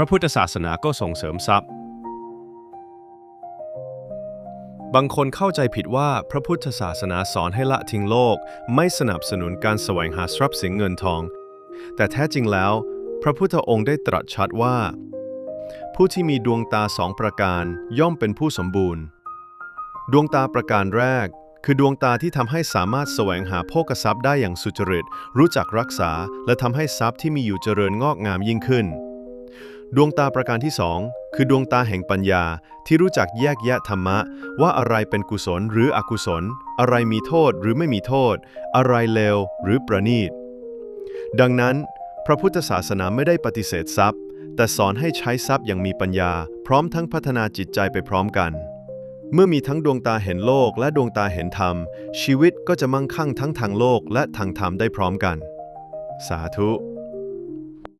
ระพุทธศาสนาก็ส่งเสริมทรัพย์ บางคนเข้าใจผิดว่าพระพุทธศาสนาสอนให้ละทิ้งโลก ไม่สนับสนุนการแสวงหาทรัพย์สินเงินทอง แต่แท้จริงแล้ว พระพุทธองค์ได้ตรัสชัดว่า ผู้ที่มีดวงตาสองประการย่อมเป็นผู้สมบูรณ์ ดวงตาประการแรกคือดวงตาที่ทำให้สามารถแสวงหาโภคทรัพย์ได้อย่างสุจริต รู้จักรักษา และทำให้ทรัพย์ที่มีอยู่เจริญงอกงามยิ่งขึ้น ดวงตาประการที่สองคือดวงตาแห่งปัญญาที่รู้จักแยกแยะธรรมะ ว่าอะไรเป็นกุศลหรืออกุศล อะไรมีโทษหรือไม่มีโทษ อะไรเลวหรือประณีต ดังนั้น พระพุทธศาสนาไม่ได้ปฏิเสธทรัพย์ แต่สอนให้ใช้ทรัพย์อย่างมีปัญญา พร้อมทั้งพัฒนาจิตใจไปพร้อมกัน เมื่อมีทั้งดวงตาเห็นโลกและดวงตาเห็นธรรม ชีวิตก็จะมั่งคั่งทั้งทางโลกและทางธรรมได้พร้อมกัน สาธุ